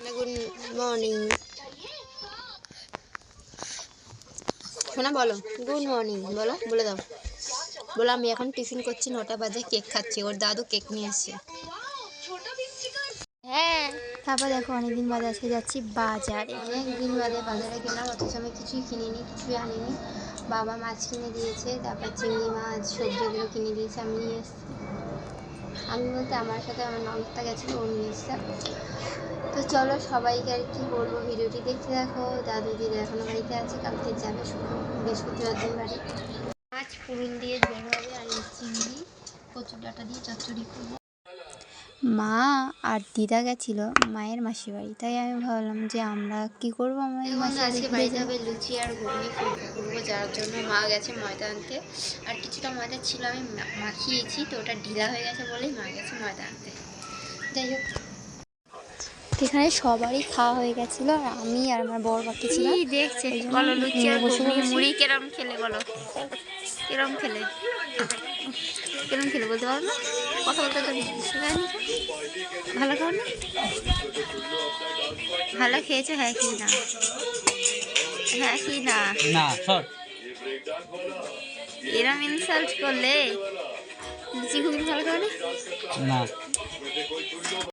Good morning. শোনা, বলো। Good morning, বলো, বলে দাও। বলো, আমি এখন টিফিন করছি, নটা বাজে, কেক খাচ্ছি। ওর দাদু কেক নিয়ে এসছে। হ্যাঁ। তারপর দেখো, অনেকদিন বাদে আজকে যাচ্ছি বাজারে। অনেকদিন বাদে বাজারে গেলাম, অথচ আমি কিছুই কিনিনি, কিছুই আনিনি। বাবা মাছ কিনে দিয়েছে, তারপর চিংড়ি মাছ, সবজিগুলো কিনে দিয়েছে, আমি নিয়ে এসেছি। আমি বলতে আমার সাথে আমার ননদটা গেছিল ও তো চলো সবাইকে আর কি বলব, ভিডিওটি দেখতে দেখো দাদু দিদি এখনও বাড়িতে আছে, কালকে যাবে শুক্র, বৃহস্পতিবার দিন বাড়ি। মাছ পুরুল দিয়ে ঝোল হবে আর চিংড়ি, কচুর ডাটা দিয়ে চচ্চড়ি করব। মা আর দিদা গেছিল মায়ের মাসি বাড়ি তাই আমি ভাবলাম যে আমরা কি করব আমাদের মাসি আজকে বাড়ি বাড়িতে? হবে লুচি আর ঘুগনি করব যার জন্য মা গেছে ময়দা আনতে আর কিছুটা ময়দা ছিল আমি মাখিয়েছি তো ওটা ঢিলা হয়ে গেছে বলেই মা গেছে ময়দা আনতে যাই হোক। এখানে সবারই খাওয়া হয়ে গেছিল আর আমি আর আমার বড় বাকি ছিল। দেখছে বলো লুচি আর মুড়ি কেরম খেলে বলো? কেরম খেলে? কেরম খেলে বলতে পারো না? কথা বলতে তো ভালো খাও না ভালো খেয়েছো হ্যাঁ কি না? হ্যাঁ কি না? না এরম ইনসাল্ট করলে? লুচি খুবই ভালো খাও না।